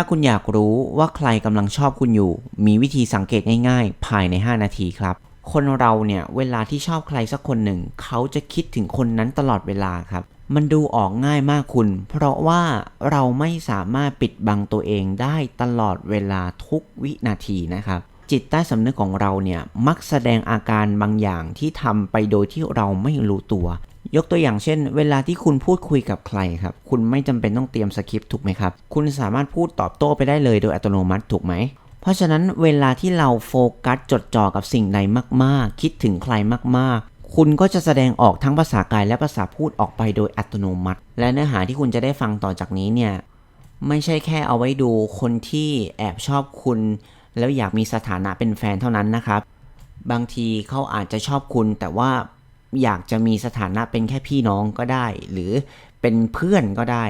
ถ้าคุณอยากรู้ว่าใครกำลังชอบคุณอยู่ มีวิธีสังเกตง่ายๆ ภายใน 5 นาทีครับ คนเราเนี่ยเวลาที่ชอบใครสักคนหนึ่ง เขาจะคิดถึงคนนั้นตลอดเวลาครับ มันดูออกง่ายมากคุณ เพราะว่าเราไม่สามารถปิดบังตัวเองได้ตลอดเวลาทุกวินาทีนะครับจิตใต้สำนึกของเราเนี่ยมักแสดงอาการบางอย่างที่ทำไปโดยที่เราไม่รู้ตัว ยกตัวอย่างเช่น เวลาที่คุณพูดคุยกับใครครับ คุณไม่จำเป็นต้องเตรียมสคริปต์ถูกไหมครับ คุณสามารถพูดตอบโต้ไปได้เลยโดยอัตโนมัติถูกไหม เพราะฉะนั้นเวลาที่เราโฟกัสจดจ่อกับสิ่งใดมาก ๆ คิดถึงใครมาก ๆคุณก็จะแสดงออกทั้งภาษากายและภาษาพูดออกไปโดยอัตโนมัติ และเนื้อหาที่คุณจะได้ฟังต่อจากนี้เนี่ย ไม่ใช่แค่เอาไว้ดูคนที่แอบชอบคุณ แล้วอยากมีสถานะเป็นแฟนเท่านั้นนะครับ บางทีเขาอาจจะชอบคุณแต่ว่า อยากจะมีสถานะเป็นแค่พี่น้องก็ได้ หรือเป็นเพื่อนก็ได้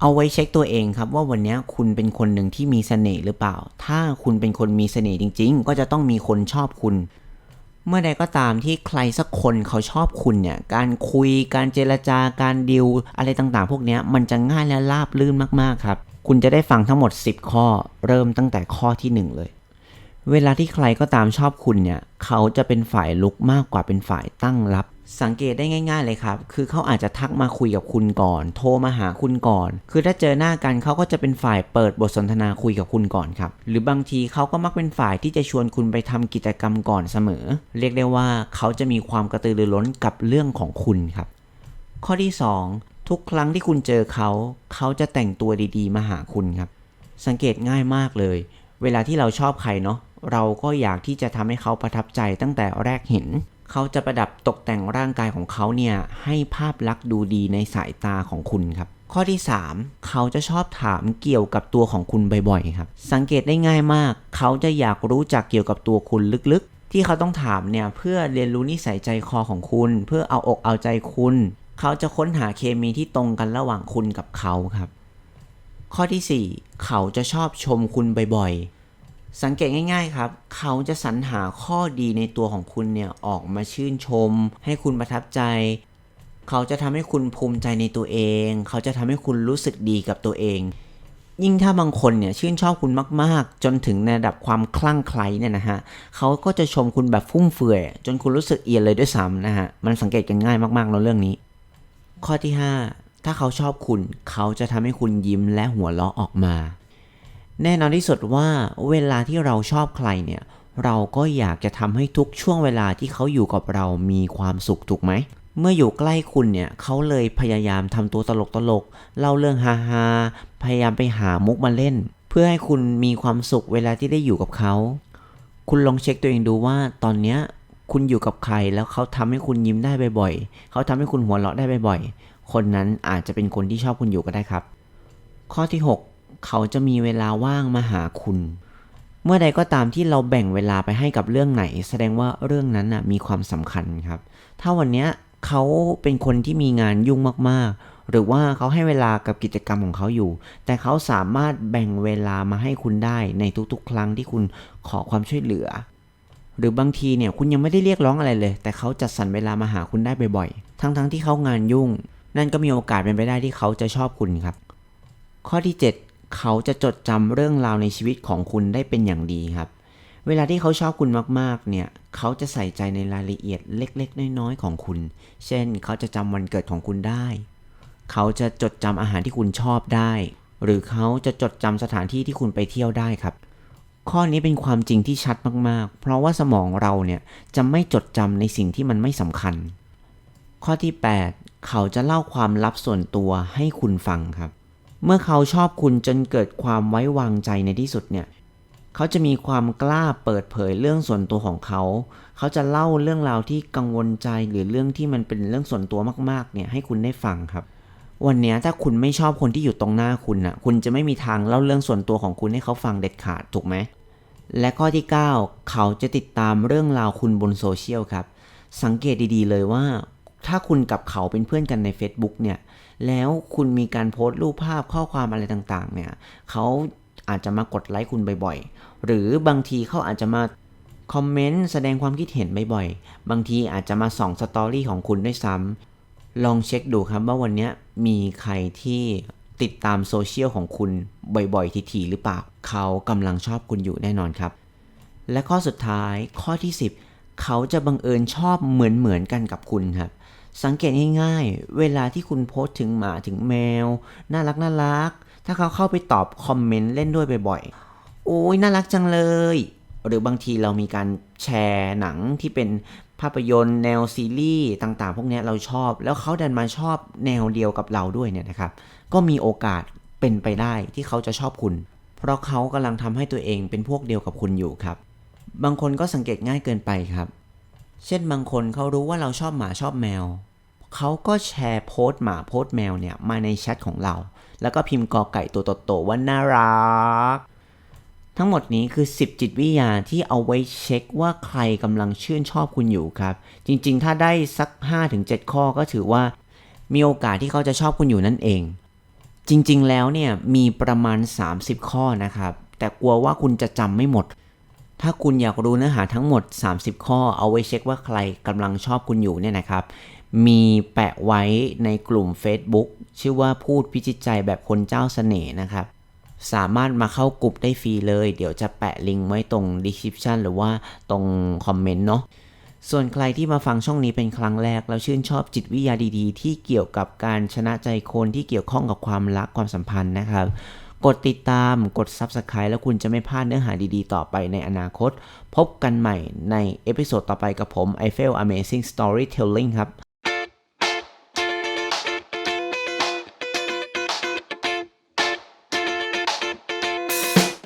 เอาไว้เช็คตัวเองครับว่าวันนี้คุณเป็นคนหนึ่งที่มีเสน่ห์หรือเปล่า ถ้าคุณเป็นคนมีเสน่ห์จริง ๆ ก็จะต้องมีคนชอบคุณ เมื่อใดก็ตามที่ใครสักคนเขาชอบคุณเนี่ย การคุย การเจรจาการดิวอะไรต่างๆ พวกนี้มันจะง่ายและราบลื่นมากๆครับ คุณจะได้ฟังทั้งหมด 10 ข้อ เริ่มตั้งแต่ข้อที่ 1 เลย เวลาที่ใครก็ตามชอบคุณเนี่ย เขาจะเป็นฝ่ายลุกมากกว่าเป็นฝ่ายตั้งรับ สังเกตได้ง่าย ๆเลยครับ คือเขาอาจจะทักมาคุยกับคุณก่อน โทรมาหาคุณก่อน คือถ้าเจอหน้ากันเขาก็จะเป็นฝ่ายเปิดบทสนทนาคุยกับคุณก่อนครับ หรือบางทีเขาก็มักเป็นฝ่ายที่จะชวนคุณไปทำกิจกรรมก่อนเสมอ เรียกได้ว่าเขาจะมีความกระตือรือร้นกับเรื่องของคุณครับ ข้อที่ 2 ทุกครั้งที่คุณเจอเขา เขาจะแต่งตัวดีๆ มาหาคุณครับ สังเกตง่ายมากเลย เวลาที่เราชอบใครเนาะ เราก็อยากที่จะทำให้เขาประทับใจตั้งแต่แรกเห็น เขาจะประดับตกแต่งร่างกายของเขาเนี่ยให้ภาพลักษณ์ดูดีในสายตาของคุณครับ ข้อที่ 3 เขาจะชอบถามเกี่ยวกับตัวของคุณบ่อยๆครับ สังเกตได้ง่ายมาก เขาจะอยากรู้จักเกี่ยวกับตัวคุณลึกๆ ที่เขาต้องถามเนี่ยเพื่อเรียนรู้นิสัยใจคอของคุณ เพื่อเอาอกเอาใจคุณ เขาจะค้นหาเคมีที่ตรงกันระหว่างคุณกับเขาครับ ข้อที่ 4 เขาจะชอบชมคุณบ่อยๆ สังเกตง่ายๆครับ เขาจะสรรหาข้อดีในตัวของคุณเนี่ยออกมาชื่นชม ให้คุณประทับใจ เขาจะทำให้คุณภูมิใจในตัวเอง เขาจะทำให้คุณรู้สึกดีกับตัวเอง ยิ่งถ้าบางคนเนี่ยชื่นชอบคุณมากๆ จนถึงในระดับความคลั่งไคล้เนี่ยนะฮะเขาก็จะชมคุณแบบฟุ่มเฟือยจนคุณรู้สึกเอียนเลยด้วยซ้ำนะฮะมันสังเกตกันง่ายมากๆเนเรื่องนี้ ข้อที่ 5 ถ้าเขาชอบคุณ เขาจะทำให้คุณยิ้มและหัวเราะออกมา แน่นอนที่สุดว่าเวลาที่เราชอบใครเนี่ย เราก็อยากจะทำให้ทุกช่วงเวลาที่เขาอยู่กับเรามีความสุขถูกไหม เมื่ออยู่ใกล้คุณเนี่ยเขาเลยพยายามทำตัวตลกตลกเล่าเรื่องฮาฮาพยายามไปหามุกมาเล่น เพื่อให้คุณมีความสุขเวลาที่ได้อยู่กับเขา คุณลองเช็คตัวเองดูว่าตอนเนี้ยคุณอยู่กับใครแล้วเขาทำให้คุณยิ้มได้บ่อยๆเขาทำให้คุณหัวเราะได้บ่อยๆคนนั้นอาจจะเป็นคนที่ชอบคุณอยู่ก็ได้ครับ ข้อที่ 6 เขาจะมีเวลาว่างมาหาคุณ เมื่อใดก็ตามที่เราแบ่งเวลาไปให้กับเรื่องไหน แสดงว่าเรื่องนั้นนะมีความสำคัญครับ ถ้าวันนี้เขาเป็นคนที่มีงานยุ่งมากๆ หรือว่าเขาให้เวลากับกิจกรรมของเขาอยู่ แต่เขาสามารถแบ่งเวลามาให้คุณได้ในทุกๆ ครั้งที่คุณขอความช่วยเหลือ หรือบางทีเนี่ยคุณยังไม่ได้เรียกร้องอะไรเลย แต่เขาจัดสรรเวลามาหาคุณได้บ่อยๆ ทั้งๆที่เขางานยุ่ง นั่นก็มีโอกาสเป็นไปได้ที่เขาจะชอบคุณครับ ข้อที่ 7 เขาจะจดจำเรื่องราวในชีวิตของคุณได้เป็นอย่างดีครับ เวลาที่เขาชอบคุณมากๆ เนี่ย เขาจะใส่ใจในรายละเอียดเล็ก ๆ น้อย ๆ ของคุณ เช่น เขาจะจำวันเกิดของคุณได้ เขาจะจดจำอาหารที่คุณชอบได้ หรือเขาจะจดจำสถานที่ที่คุณไปเที่ยวได้ครับ ข้อนี้เป็นความจริงที่ชัดมากๆ เพราะว่าสมองเราเนี่ยจะไม่จดจำในสิ่งที่มันไม่สำคัญ ข้อที่ 8 เขาจะเล่าความลับส่วนตัวให้คุณฟังครับ เมื่อเขาชอบคุณจนเกิดความไว้วางใจในที่สุดเนี่ยเขาจะมีความกล้าเปิดเผยเรื่องส่วนตัวของเขา เขาจะเล่าเรื่องราวที่กังวลใจหรือเรื่องที่มันเป็นเรื่องส่วนตัวมากๆเนี่ยให้คุณได้ฟังครับ วันนี้ถ้าคุณไม่ชอบคนที่อยู่ตรงหน้าคุณน่ะคุณจะไม่มีทางเล่าเรื่องส่วนตัวของคุณให้เขาฟังเด็ดขาดถูกไหมและข้อที่ 9 เขาจะติดตามเรื่องราวคุณบนโซเชียลครับ สังเกตดีๆเลยว่า ถ้าคุณกับเขาเป็นเพื่อนกันใน Facebook เนี่ย แล้วคุณมีการโพสต์รูปภาพข้อความอะไรต่างๆ เนี่ย เขาอาจจะมากดไลค์คุณบ่อยๆ หรือบางทีเขาอาจจะมาคอมเมนต์แสดงความคิดเห็นบ่อยๆ บางทีอาจจะมาส่องสตอรี่ของคุณด้วยซ้ำ ลองเช็คดูครับว่าวันนี้มีใครที่ติดตามโซเชียลของคุณบ่อยๆ ทีๆหรือเปล่า เขากำลังชอบคุณอยู่แน่นอนครับ และข้อสุดท้ายข้อที่ 10 เขาจะบังเอิญชอบเหมือนเหมือนๆกันกับคุณครับ สังเกตง่ายๆ เวลาที่คุณโพสถึงหมาถึงแมว น่ารักน่ารัก ถ้าเขาเข้าไปตอบคอมเมนต์เล่นด้วยบ่อยๆ โอ้ยน่ารักจังเลย หรือบางทีเรามีการแชร์หนังที่เป็นภาพยนตร์แนวซีรีส์ต่างๆ พวกนี้เราชอบ แล้วเขาดันมาชอบแนวเดียวกับเราด้วยเนี่ยนะครับ ก็มีโอกาสเป็นไปได้ที่เขาจะชอบคุณ เพราะเขากำลังทำให้ตัวเองเป็นพวกเดียวกับคุณอยู่ครับ บางคนก็สังเกตง่ายเกินไปครับ เช่นบางคนเขารู้ว่าเราชอบหมาชอบแมว เขาก็แชร์โพสต์หมาโพสต์แมวเนี่ยมาในแชทของเรา แล้วก็พิมพ์กอไก่ตัวโตๆว่าน่ารัก ทั้งหมดนี้คือ 10 จิตวิทยาที่เอาไว้เช็คว่าใครกำลังชื่นชอบคุณอยู่ครับ จริงๆ ถ้าได้สัก 5-7 ข้อก็ถือว่า มีโอกาสที่เขาจะชอบคุณอยู่นั่นเอง จริงๆ แล้วเนี่ยมีประมาณ 30 ข้อนะครับ แต่กลัวว่าคุณจะจำไม่หมด ถ้าคุณอยากรู้เนื้อหาทั้งหมด 30 ข้อเอาไว้เช็คว่าใครกำลังชอบคุณอยู่เนี่ยนะครับ มีแปะไว้ในกลุ่ม Facebook ชื่อว่าพูดพิจิตใจแบบคนเจ้าเสน่ห์นะครับ สามารถมาเข้ากลุ่มได้ฟรีเลย เดี๋ยวจะแปะลิงก์ไว้ตรง description หรือว่าตรงคอมเมนต์เนาะส่วนใครที่มาฟังช่องนี้เป็นครั้งแรก แล้วชื่นชอบจิตวิทยาดีๆ ที่เกี่ยวกับการชนะใจคนที่เกี่ยวข้องกับความรักความสัมพันธ์นะครับ กดติดตามกด Subscribe แล้วคุณจะไม่พลาดเนื้อหาดีๆ ต่อไปในอนาคต พบกันใหม่ในเอพิโซดต่อไปกับผม i f e l Amazing Storytelling ครับ